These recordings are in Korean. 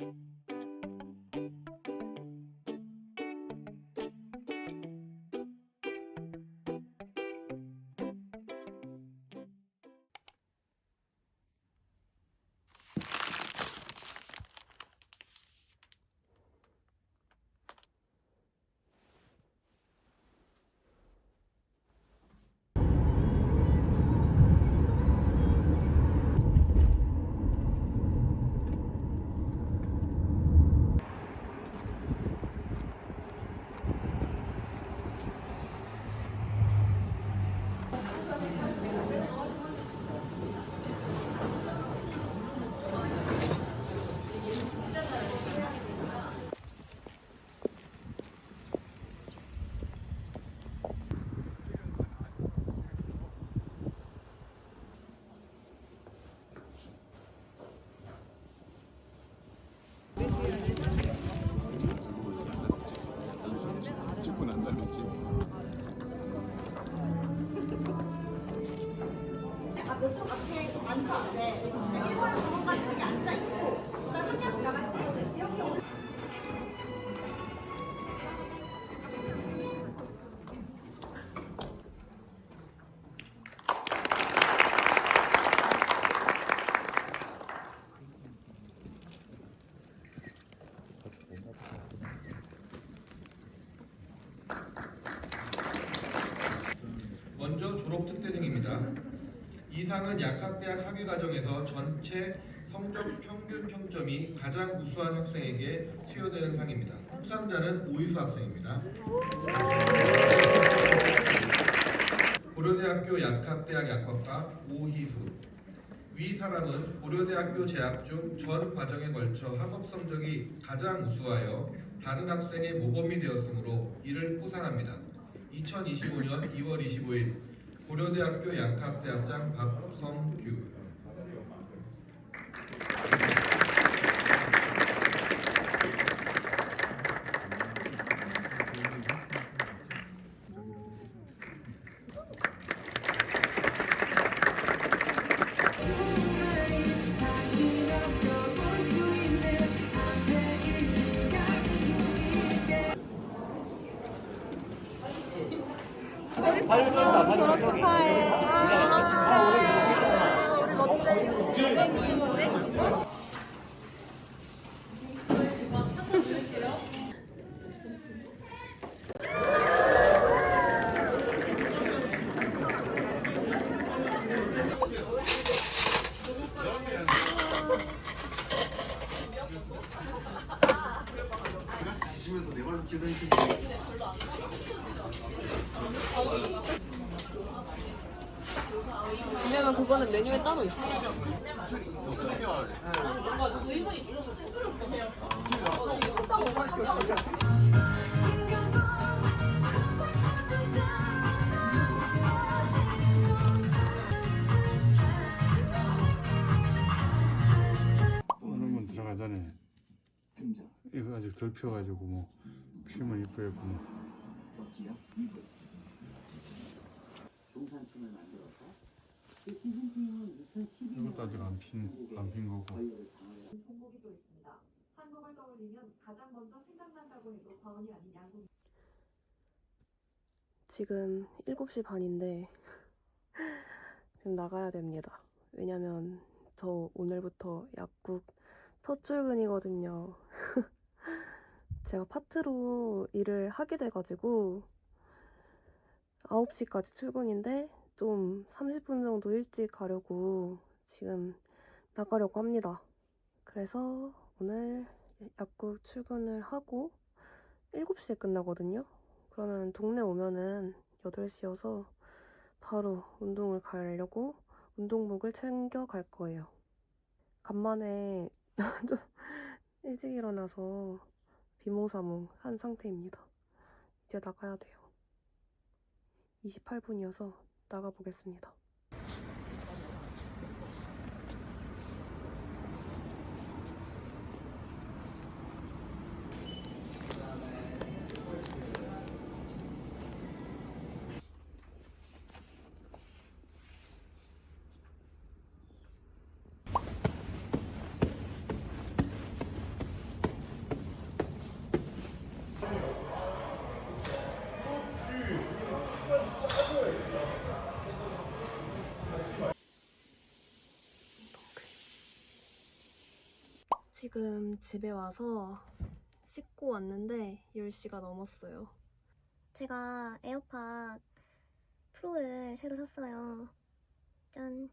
찍 이 상은 약학대학 학위 과정에서 전체 성적 평균 평점이 가장 우수한 학생에게 수여되는 상입니다. 수상자는 오이수 학생입니다. 고려대학교 약학대학 약학과 오희수 위 사람은 고려대학교 재학 중 전 과정에 걸쳐 학업 성적이 가장 우수하여 다른 학생의 모범이 되었으므로 이를 포상합니다. 2025년 2월 25일 고려대학교 약학대학장 박성규 졸업 축하해. 아, 우리 멋쟁이. 지면서 내 발로 기다리시는 왜냐면 그거는 메뉴에 따로 있어. 오늘문 들어가자네 이거 아직 덜 피워가지고 뭐 피면 이쁘겠고 뭐 이것도 아직 안핀안핀 거고 종목이 또 있습니다. 한국을 떠올리면 가장 먼저 생각난다고 해도 과언이 아닌 양궁. 지금 7시 반인데 지금 나가야 됩니다. 왜냐면 저 오늘부터 약국 첫 출근이거든요. 제가 파트로 일을 하게 돼가지고 9시까지 출근인데 좀 30분 정도 일찍 가려고 지금 나가려고 합니다. 그래서 오늘 약국 출근을 하고 7시에 끝나거든요. 그러면 동네 오면은 8시여서 바로 운동을 가려고 운동복을 챙겨 갈 거예요. 간만에 좀 일찍 일어나서 비몽사몽 한 상태입니다. 이제 나가야 돼요. 28분이어서 나가보겠습니다. 지금 집에 와서 씻고 왔는데 10시가 넘었어요. 제가 에어팟 프로를 새로 샀어요. 짠.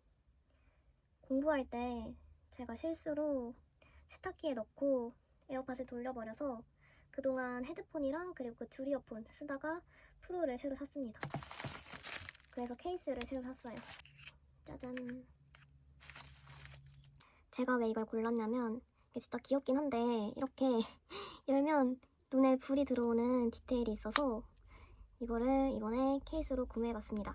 공부할 때 제가 실수로 세탁기에 넣고 에어팟을 돌려버려서 그동안 헤드폰이랑 그리고 그 줄 이어폰 쓰다가 프로를 새로 샀습니다. 그래서 케이스를 새로 샀어요. 짜잔. 제가 왜 이걸 골랐냐면 진짜 귀엽긴 한데 이렇게 열면 눈에 불이 들어오는 디테일이 있어서 이거를 이번에 케이스로 구매해봤습니다.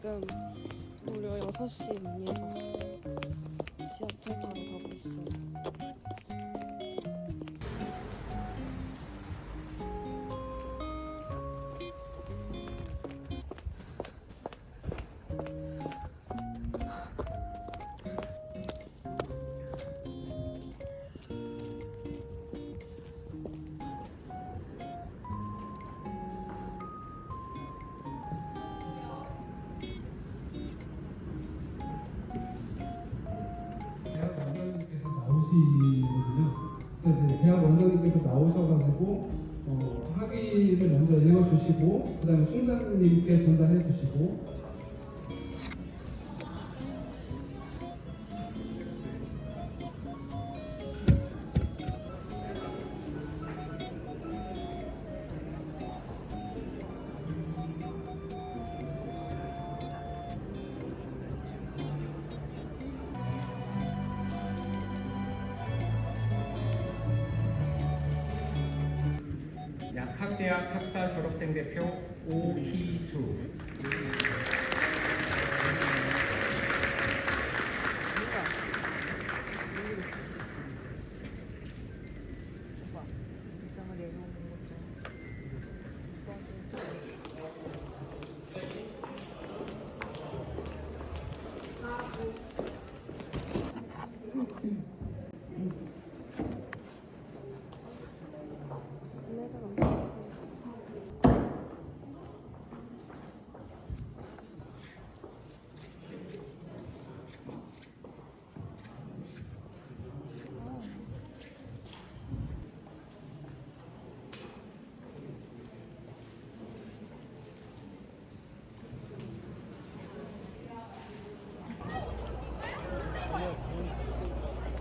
지금 무려 6시입니다. 지하철 타러 가고 있어요. 원장님께서 나오시거든요. 그래서 이제 대학 원장님께서 나오셔가지고 어, 학위를 먼저 읽어주시고 그 다음에 총장님께 전달해 주시고 대학 학사 졸업생 대표 오희수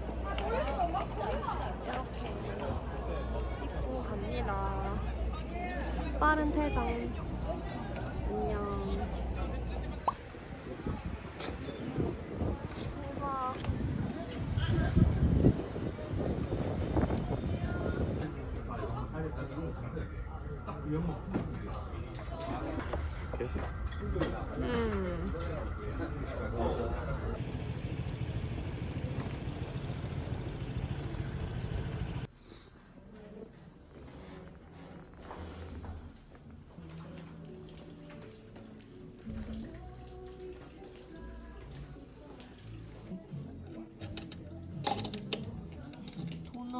구매를 안 했어요. 씻고 갑니다. 빠른 퇴장. 안녕. 대박. 음.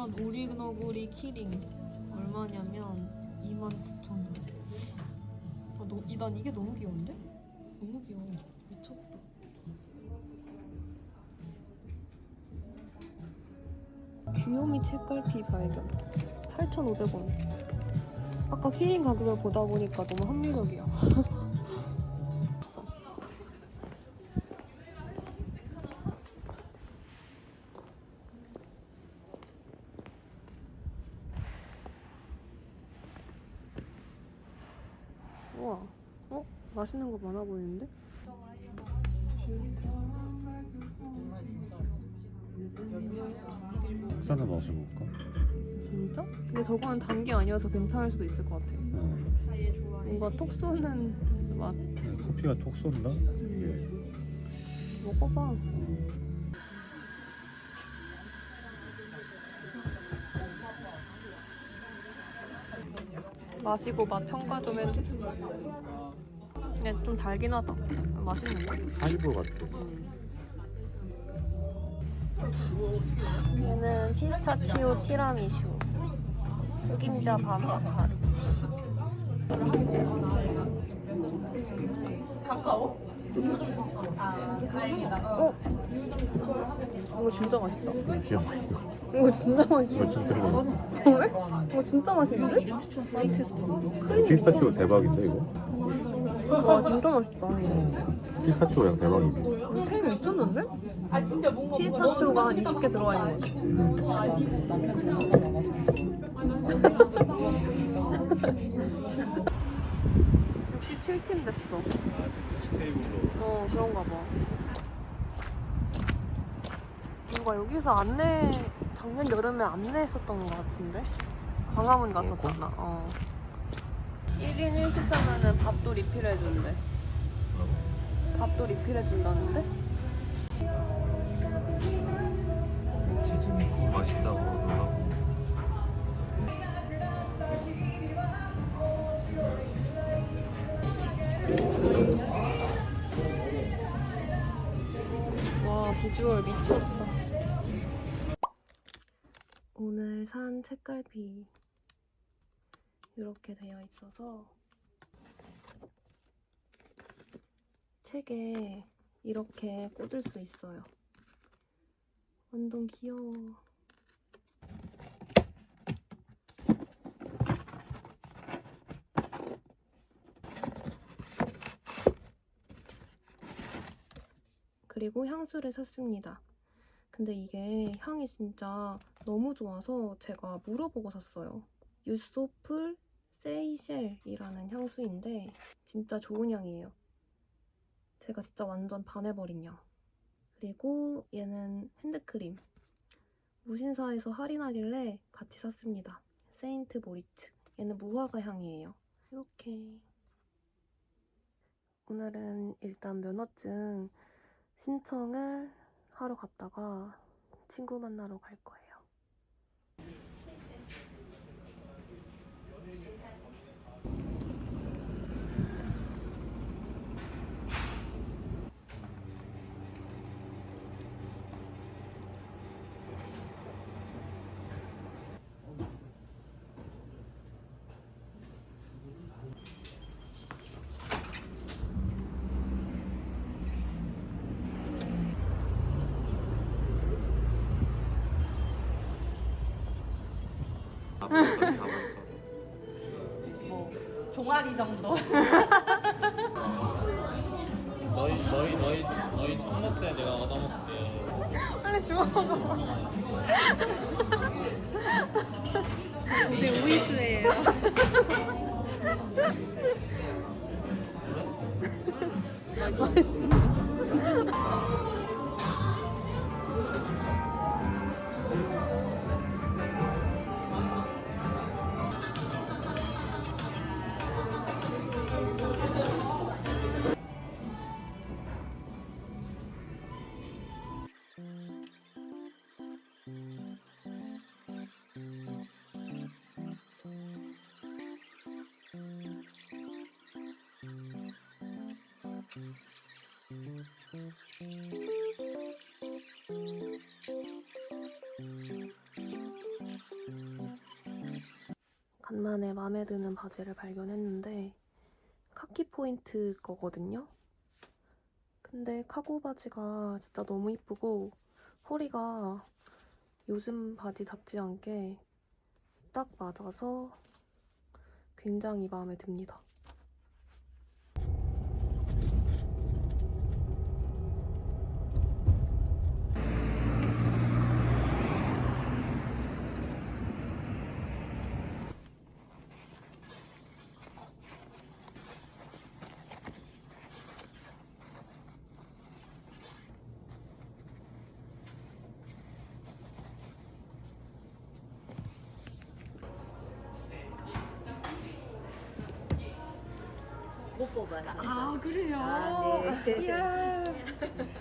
도넛 오리너구리 키링. 얼마냐면 29,000원. 아, 너, 이, 난 이게 너무 귀여운데? 너무 귀여워. 미쳤다. 귀요미 책갈피 발견. 8,500원. 아까 키링 가격을 보다 보니까 너무 합리적이야 우와 어? 맛있는 거 많아 보이는데? 싸다 마셔볼까? 진짜? 근데 저거는 단 게 아니어서 괜찮을 수도 있을 것 같아. 어. 뭔가 톡 쏘는 맛. 커피가 톡 쏜다? 먹어봐. 어. 마시고 맛 평가 좀 해줘. 근데 좀 달긴 하다. 맛있는데? 하이볼 같아. 얘는 피스타치오 티라미슈. 흑임자 바바카르. 어? 이거 진짜 맛있다. 귀여워. 이거 진짜 맛있어. 벌써 들어가. 그래? 이거 진짜 맛있는데? 피스타치오 대박인데 이거? 와 진짜 맛있다. 피스타치오 양 대박이지. 햄 미쳤는데? 피스타치오가 한 20개 들어가 있는 거 역시 7팀 됐어. 스테이블로. 어 그런가 봐. 뭔가 여기서 안내 작년 여름에 안내했었던 것 같은데 광화문 갔었잖아. 어. 1인 1식 사면은 밥도 리필해 준대. 밥도 리필해 준다는데? 치즈니코 맛있다고 그러더라고. 비주얼 미쳤다. 오늘 산 책갈피 이렇게 되어 있어서 책에 이렇게 꽂을 수 있어요. 완전 귀여워. 그리고 향수를 샀습니다. 근데 이게 향이 진짜 너무 좋아서 제가 물어보고 샀어요. 유소풀 세이셸이라는 향수인데 진짜 좋은 향이에요. 제가 진짜 완전 반해버린 향. 그리고 얘는 핸드크림. 무신사에서 할인하길래 같이 샀습니다. 세인트 모리츠. 얘는 무화과 향이에요. 이렇게. 오늘은 일단 면허증 신청을 하러 갔다가 친구 만나러 갈 거예요. 종아리 정도. 너희 너희 너희 너희 청먹 때 내가 얻어먹게. 빨리 주워 먹어. 우리 우이스예요. 간만에 마음에 드는 바지를 발견했는데 카키 포인트 거거든요. 근데 카고 바지가 진짜 너무 이쁘고 허리가 요즘 바지 잡지 않게 딱 맞아서 굉장히 마음에 듭니다. 아 그래요. 이야.